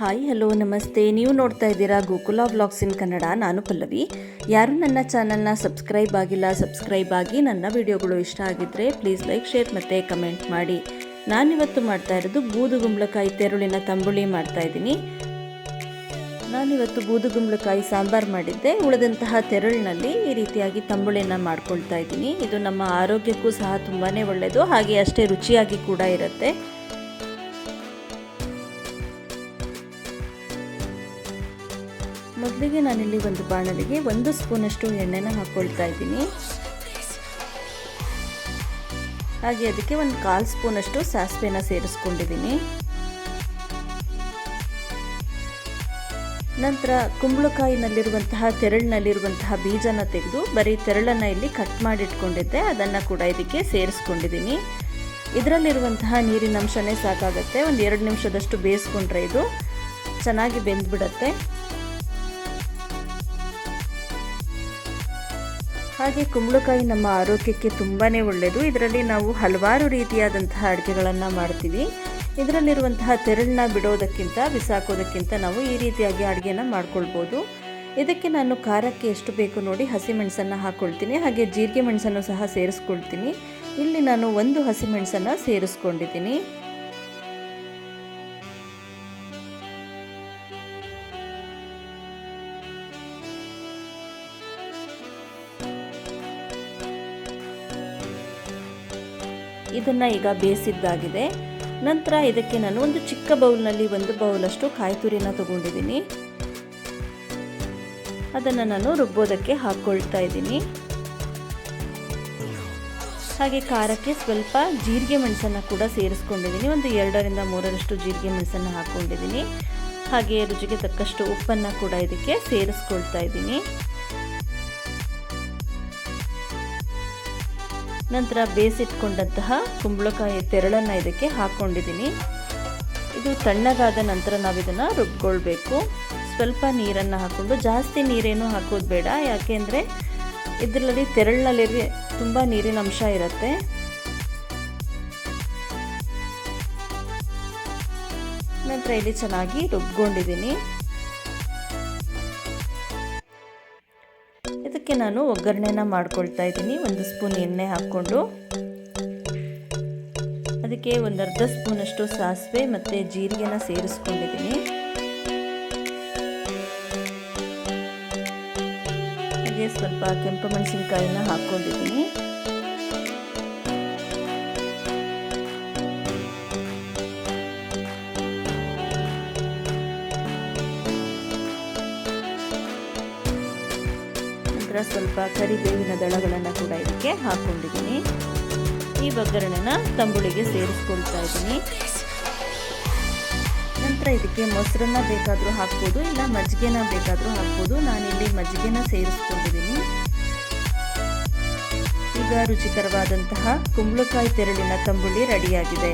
Hi, hello, ನಮಸ್ತೆ. ನೀವು ನೋಡ್ತಾ ಇದ್ದೀರಾ ಗೋಕುಲ ವ್ಲಾಗ್ಸ್ ಇನ್ ಕನ್ನಡ. ನಾನು ಪಲ್ಲವಿ. ಯಾರು ನನ್ನ ಚಾನಲ್ನ ಸಬ್ಸ್ಕ್ರೈಬ್ ಆಗಿಲ್ಲ, ಸಬ್ಸ್ಕ್ರೈಬ್ ಆಗಿ ನನ್ನ ವಿಡಿಯೋಗಳು ಇಷ್ಟ ಆಗಿದ್ದರೆ ಪ್ಲೀಸ್ ಲೈಕ್, ಶೇರ್ ಮತ್ತು ಕಮೆಂಟ್ ಮಾಡಿ. ನಾನಿವತ್ತು ಮಾಡ್ತಾ ಇರೋದು ಬೂದುಗುಂಬಳಕಾಯಿ ತೆರುಳಿನ ತಂಬುಳಿ ಮಾಡ್ತಾ ಇದ್ದೀನಿ. ನಾನಿವತ್ತು ಬೂದುಗುಂಬಳಕಾಯಿ ಸಾಂಬಾರು ಮಾಡಿದ್ದೆ. ಉಳಿದಂತಹ ತೆರಳಿನಲ್ಲಿ ಈ ರೀತಿಯಾಗಿ ತಂಬುಳಿನ ಮಾಡ್ಕೊಳ್ತಾ ಇದ್ದೀನಿ. ಇದು ನಮ್ಮ ಆರೋಗ್ಯಕ್ಕೂ ಸಹ ತುಂಬಾ ಒಳ್ಳೆಯದು ಹಾಗೆ ಅಷ್ಟೇ ರುಚಿಯಾಗಿ ಕೂಡ ಇರುತ್ತೆ. ಮೊದಲಿಗೆ ನಾನಿಲ್ಲಿ ಒಂದು ಬಾಣಲಿಗೆ ಒಂದು ಸ್ಪೂನಷ್ಟು ಎಣ್ಣೆನ ಹಾಕ್ಕೊಳ್ತಾ ಇದ್ದೀನಿ. ಹಾಗೆ ಅದಕ್ಕೆ ಒಂದು ಕಾಲು ಸ್ಪೂನಷ್ಟು ಸಾಸಿವೆನ ಸೇರಿಸ್ಕೊಂಡಿದ್ದೀನಿ. ನಂತರ ಕುಂಬಳಕಾಯಿನಲ್ಲಿರುವಂತಹ ತೆರಳಿನಲ್ಲಿರುವಂತಹ ಬೀಜನ ತೆಗೆದು ಬರೀ ತೆರಳನ್ನು ಇಲ್ಲಿ ಕಟ್ ಮಾಡಿಟ್ಕೊಂಡಿದ್ದೆ, ಅದನ್ನು ಕೂಡ ಇದಕ್ಕೆ ಸೇರಿಸ್ಕೊಂಡಿದ್ದೀನಿ. ಇದರಲ್ಲಿರುವಂತಹ ನೀರಿನ ಅಂಶನೇ ಸಾಕಾಗುತ್ತೆ, ಒಂದು ಎರಡು ನಿಮಿಷದಷ್ಟು ಬೇಯಿಸ್ಕೊಂಡ್ರೆ ಇದು ಚೆನ್ನಾಗಿ ಬೆಂದ್ಬಿಡತ್ತೆ. ಹಾಗೆ ಕುಂಬಳಕಾಯಿ ನಮ್ಮ ಆರೋಗ್ಯಕ್ಕೆ ತುಂಬಾ ಒಳ್ಳೆಯದು ಇದರಲ್ಲಿ ನಾವು ಹಲವಾರು ರೀತಿಯಾದಂತಹ ಅಡುಗೆಗಳನ್ನು ಮಾಡ್ತೀವಿ. ಇದರಲ್ಲಿರುವಂತಹ ತೆರಳನ್ನ ಬಿಡೋದಕ್ಕಿಂತ ಬಿಸಾಕೋದಕ್ಕಿಂತ ನಾವು ಈ ರೀತಿಯಾಗಿ ಅಡುಗೆನ ಮಾಡ್ಕೊಳ್ಬೋದು. ಇದಕ್ಕೆ ನಾನು ಖಾರಕ್ಕೆ ಎಷ್ಟು ಬೇಕು ನೋಡಿ ಹಸಿಮೆಣಸನ್ನು ಹಾಕ್ಕೊಳ್ತೀನಿ ಹಾಗೆ ಜೀರಿಗೆ ಮೆಣಸನ್ನು ಸಹ ಸೇರಿಸ್ಕೊಳ್ತೀನಿ. ಇಲ್ಲಿ ನಾನು ಒಂದು ಹಸಿಮೆಣಸನ್ನು ಸೇರಿಸ್ಕೊಂಡಿದ್ದೀನಿ. ಇದನ್ನು ಈಗ ಬೇಯಿಸಿದ್ದಾಗಿದೆ. ನಂತರ ಇದಕ್ಕೆ ನಾನು ಒಂದು ಚಿಕ್ಕ ಬೌಲ್ನಲ್ಲಿ ಒಂದು ಬೌಲಷ್ಟು ಕಾಯಿ ತುರಿನ ತಗೊಂಡಿದ್ದೀನಿ. ಅದನ್ನು ನಾನು ರುಬ್ಬೋದಕ್ಕೆ ಹಾಕ್ಕೊಳ್ತಾ ಇದ್ದೀನಿ. ಹಾಗೆ ಖಾರಕ್ಕೆ ಸ್ವಲ್ಪ ಜೀರಿಗೆ ಮೆಣಸನ್ನು ಕೂಡ ಸೇರಿಸ್ಕೊಂಡಿದ್ದೀನಿ. ಒಂದು ಎರಡರಿಂದ ಮೂರರಷ್ಟು ಜೀರಿಗೆ ಮೆಣಸನ್ನು ಹಾಕ್ಕೊಂಡಿದ್ದೀನಿ. ಹಾಗೆ ರುಚಿಗೆ ತಕ್ಕಷ್ಟು ಉಪ್ಪನ್ನು ಕೂಡ ಇದಕ್ಕೆ ಸೇರಿಸ್ಕೊಳ್ತಾ ಇದ್ದೀನಿ. ನಂತರ ಬೇಯಿಸಿಟ್ಕೊಂಡಂತಹ ಕುಂಬಳಕಾಯಿ ತೆರಳನ್ನು ಇದಕ್ಕೆ ಹಾಕ್ಕೊಂಡಿದ್ದೀನಿ ಇದು ತಣ್ಣಗಾದ ನಂತರ ನಾವು ಇದನ್ನು ರುಬ್ಕೊಳ್ಬೇಕು. ಸ್ವಲ್ಪ ನೀರನ್ನು ಹಾಕ್ಕೊಂಡು ಜಾಸ್ತಿ ನೀರೇನು ಹಾಕೋದು ಬೇಡ. ಯಾಕೆಂದರೆ ಇದರಲ್ಲಿ ತೆರಳಿನಲ್ಲಿ ತುಂಬ ನೀರಿನ ಅಂಶ ಇರುತ್ತೆ. ನಂತರ ಇಲ್ಲಿ ಚೆನ್ನಾಗಿ ರುಬ್ಕೊಂಡಿದ್ದೀನಿ. ಇದಕ್ಕೆ ನಾನು ಒಗ್ಗರಣೆನ ಮಾಡ್ಕೊಳ್ತಾ ಇದ್ದೀನಿ. ಒಂದು ಸ್ಪೂನ್ ಎಣ್ಣೆ ಹಾಕ್ಕೊಂಡು. ಅದಕ್ಕೆ ಒಂದು ಅರ್ಧ ಸ್ಪೂನಷ್ಟು ಸಾಸಿವೆ ಮತ್ತು ಜೀರಿಗೆನ ಸೇರಿಸ್ಕೊಂಡಿದ್ದೀನಿ. ಹಾಗೆ ಸ್ವಲ್ಪ ಕೆಂಪು ಮೆಣಸಿನ್ಕಾಯಿನ ಹಾಕ್ಕೊಂಡಿದ್ದೀನಿ. ಸ್ವಲ್ಪ ಕರಿಬೇವಿನ ದಳಗಳನ್ನು ಕೂಡ ಇದಕ್ಕೆ ಹಾಕ್ಕೊಂಡಿದ್ದೀನಿ ಈ ಒಗ್ಗರಣೆನ ತಂಬುಳಿಗೆ ಸೇರಿಸ್ಕೊಳ್ತಾ ಇದ್ದೀನಿ. ನಂತರ ಇದಕ್ಕೆ ಮೊಸರನ್ನ ಬೇಕಾದರೂ ಹಾಕ್ಬೋದು, ಇಲ್ಲ ಮಜ್ಜಿಗೆನ ಬೇಕಾದರೂ ಹಾಕ್ಬೋದು. ನಾನಿಲ್ಲಿ ಮಜ್ಜಿಗೆನ ಸೇರಿಸ್ಕೊಂಡಿದ್ದೀನಿ. ಈಗ ರುಚಿಕರವಾದಂತಹ ಕುಂಬಳಕಾಯಿ ತೆರಳಿನ ತಂಬುಳಿ ರೆಡಿಯಾಗಿದೆ.